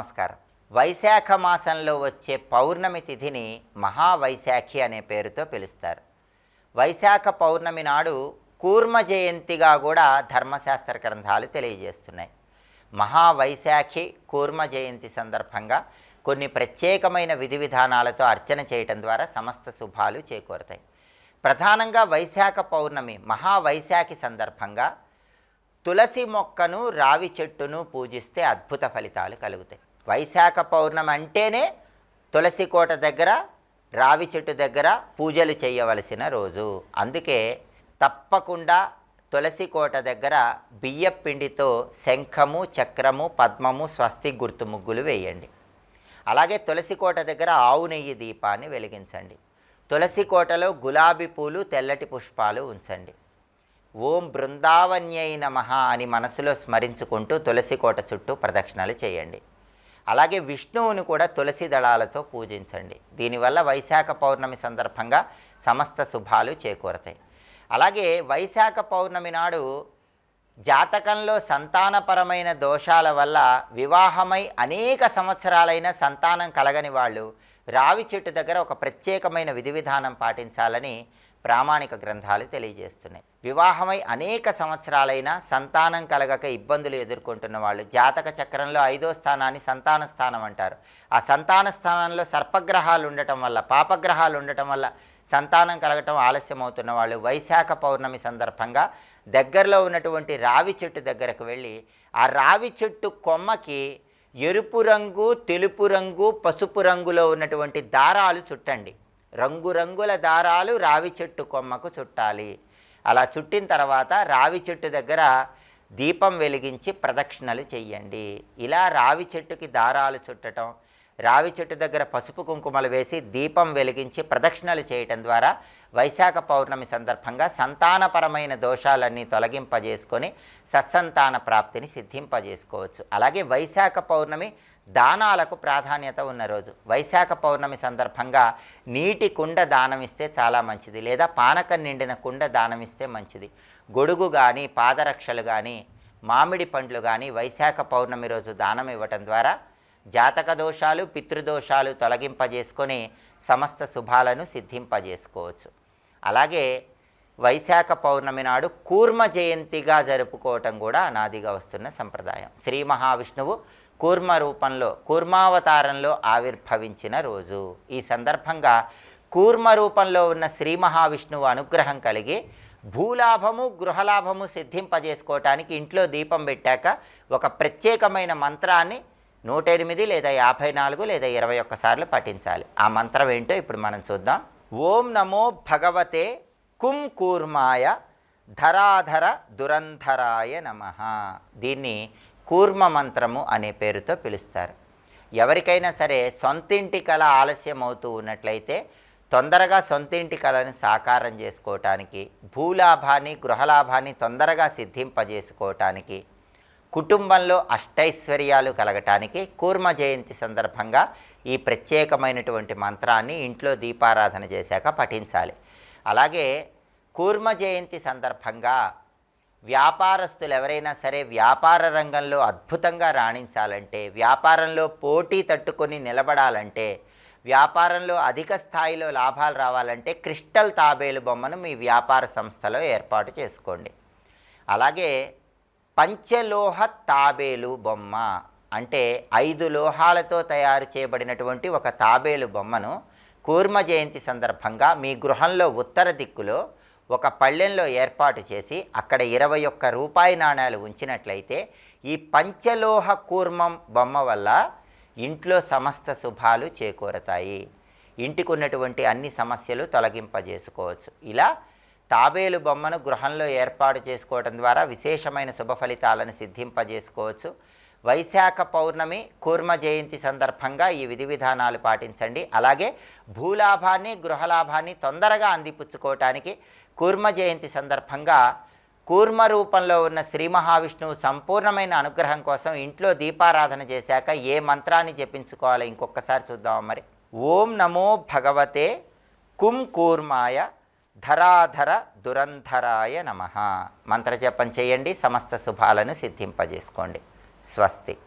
నమస్కారం. వైశాఖ మాసంలో వచ్చే పౌర్ణమి తిథిని మహావైశాఖి అనే పేరుతో పిలుస్తారు. వైశాఖ పౌర్ణమి నాడు కూర్మ జయంతిగా కూడా ధర్మశాస్త్ర గ్రంథాలు తెలియజేస్తున్నాయి. మహావైశాఖి కూర్మ జయంతి సందర్భంగా కొన్ని ప్రత్యేకమైన విధి విధానాలతో అర్చన చేయటం ద్వారా సమస్త శుభాలు చేకూరుతాయి. ప్రధానంగా వైశాఖ పౌర్ణమి మహావైశాఖి సందర్భంగా తులసి మొక్కను రావి చెట్టును పూజిస్తే అద్భుత ఫలితాలు కలుగుతాయి. వైశాఖ పౌర్ణమి అంటేనే తులసి కోట దగ్గర రావి చెట్టు దగ్గర పూజలు చేయవలసిన రోజు. అందుకే తప్పకుండా తులసి కోట దగ్గర బియ్యపిండితో శంఖము చక్రము పద్మము స్వస్తి గుర్తు ముగ్గులు వేయండి. అలాగే తులసి కోట దగ్గర ఆవు నెయ్యి దీపాన్ని వెలిగించండి. తులసి కోటలో గులాబీ పూలు తెల్లటి పుష్పాలు ఉంచండి. ఓం బృందావన్యై నమ అని మనసులో స్మరించుకుంటూ తులసి కోట చుట్టూ ప్రదక్షిణలు చేయండి. అలాగే విష్ణువుని కూడా తులసి దళాలతో పూజించండి. దీనివల్ల వైశాఖ పౌర్ణమి సందర్భంగా సమస్త శుభాలు చేకూరతాయి. అలాగే వైశాఖ పౌర్ణమి నాడు జాతకంలో సంతానపరమైన దోషాల వల్ల వివాహమై అనేక సంవత్సరాలైన సంతానం కలగని వాళ్ళు రావి చెట్టు దగ్గర ఒక ప్రత్యేకమైన విధి విధానం పాటించాలని ప్రామాణిక గ్రంథాలు తెలియజేస్తున్నాయి. వివాహమై అనేక సంవత్సరాలైన సంతానం కలగక ఇబ్బందులు ఎదుర్కొంటున్న వాళ్ళు జాతక చక్రంలో ఐదో స్థానాన్ని సంతాన స్థానం అంటారు. ఆ సంతాన స్థానంలో సర్పగ్రహాలు ఉండటం వల్ల పాపగ్రహాలు ఉండటం వల్ల సంతానం కలగటం ఆలస్యం అవుతున్న వాళ్ళు వైశాఖ పౌర్ణమి సందర్భంగా దగ్గరలో ఉన్నటువంటి రావి చెట్టు దగ్గరకు వెళ్ళి ఆ రావి చెట్టు కొమ్మకి ఎరుపు రంగు తెలుపు రంగు పసుపు రంగులో ఉన్నటువంటి దారాలు చుట్టండి. రంగురంగుల దారాలు రావి చెట్టు కొమ్మకు చుట్టాలి. అలా చుట్టిన తర్వాత రావి చెట్టు దగ్గర దీపం వెలిగించి ప్రదక్షిణలు చెయ్యండి. ఇలా రావి చెట్టుకి దారాలు చుట్టటం రావి చెట్టు దగ్గర పసుపు కుంకుమలు వేసి దీపం వెలిగించి ప్రదక్షిణలు చేయటం ద్వారా వైశాఖ పౌర్ణమి సందర్భంగా సంతానపరమైన దోషాలన్నీ తొలగింపజేసుకొని సత్సంతాన ప్రాప్తిని సిద్ధింపజేసుకోవచ్చు. అలాగే వైశాఖ పౌర్ణమి దానాలకు ప్రాధాన్యత ఉన్న రోజు. వైశాఖ పౌర్ణమి సందర్భంగా నీటి కుండ దానం ఇస్తే చాలా మంచిది. లేదా పానకం నిండిన కుండ దానం ఇస్తే మంచిది. గొడుగు కానీ పాదరక్షలు కానీ మామిడి పండ్లు కానీ వైశాఖ పౌర్ణమి రోజు దానం ఇవ్వటం ద్వారా జాతక దోషాలు పితృదోషాలు తొలగింపజేసుకొని సమస్త శుభాలను సిద్ధింపజేసుకోవచ్చు. అలాగే వైశాఖ పౌర్ణమి నాడు కూర్మ జయంతిగా జరుపుకోవటం కూడా అనాదిగా వస్తున్న సంప్రదాయం. శ్రీ మహావిష్ణువు కూర్మ రూపంలో కూర్మావతారంలో ఆవిర్భవించిన రోజు. ఈ సందర్భంగా కూర్మ రూపంలో ఉన్న శ్రీ మహావిష్ణువు అనుగ్రహం కలిగి భూలాభము గృహలాభము సిద్ధింపజేసుకోవటానికి ఇంట్లో దీపం పెట్టాక ఒక ప్రత్యేకమైన మంత్రాన్ని నూట ఎనిమిది లేదా యాభై నాలుగు లేదా ఇరవై ఒక్కసార్లు పఠించాలి. ఆ మంత్రం ఏంటో ఇప్పుడు మనం చూద్దాం. ఓం నమో భగవతే కుం కూర్మాయ ధరాధర దురంధరాయ నమ. దీన్ని కూర్మ మంత్రము అనే పేరుతో పిలుస్తారు. ఎవరికైనా సరే సొంతింటి కళ ఆలస్యం అవుతూ ఉన్నట్లయితే తొందరగా సొంతింటి కళను సాకారం చేసుకోవటానికి భూలాభాన్ని గృహలాభాన్ని తొందరగా సిద్ధింపజేసుకోవటానికి కుటుంబంలో అష్టైశ్వర్యాలు కలగటానికి కూర్మ జయంతి సందర్భంగా ఈ ప్రత్యేకమైనటువంటి మంత్రాన్ని ఇంట్లో దీపారాధన చేశాక పఠించాలి. అలాగే కూర్మ జయంతి సందర్భంగా వ్యాపారస్తులు ఎవరైనా సరే వ్యాపార రంగంలో అద్భుతంగా రాణించాలంటే వ్యాపారంలో పోటీ తట్టుకొని నిలబడాలంటే వ్యాపారంలో అధిక స్థాయిలో లాభాలు రావాలంటే క్రిస్టల్ తాబేలు బొమ్మను మీ వ్యాపార సంస్థలో ఏర్పాటు చేసుకోండి. అలాగే పంచలోహ తాబేలు బొమ్మ అంటే ఐదు లోహాలతో తయారు చేయబడినటువంటి ఒక తాబేలు బొమ్మను కూర్మ జయంతి సందర్భంగా మీ గృహంలో ఉత్తర దిక్కులో ఒక పళ్ళెంలో ఏర్పాటు చేసి అక్కడ ఇరవై ఒక్క రూపాయి నాణ్యాలు ఉంచినట్లయితే ఈ పంచలోహ కూర్మం బొమ్మ వల్ల ఇంట్లో సమస్త శుభాలు చేకూరతాయి. ఇంటికి ఉన్నటువంటి అన్ని సమస్యలు తొలగింపజేసుకోవచ్చు. ఇలా తాబేలు బొమ్మను గృహంలో ఏర్పాటు చేసుకోవడం ద్వారా విశేషమైన శుభ ఫలితాలను సిద్ధింపజేసుకోవచ్చు. వైశాఖ పౌర్ణమి కూర్మ జయంతి సందర్భంగా ఈ విధి విధానాలు పాటించండి. అలాగే భూలాభాన్ని గృహలాభాన్ని తొందరగా అందిపుచ్చుకోవటానికి కూర్మ జయంతి సందర్భంగా కూర్మ రూపంలో ఉన్న శ్రీ మహావిష్ణువు సంపూర్ణమైన అనుగ్రహం కోసం ఇంట్లో దీపారాధన చేశాక ఏ మంత్రాన్ని జపించుకోవాలో ఇంకొకసారి చూద్దాం మరి. ఓం నమో భగవతే కుం కూర్మాయ ధరాధర దురంధరాయ నమ. మంత్రజపం చేయండి సమస్త శుభాలను సిద్ధింపజేసుకోండి. స్వస్తి.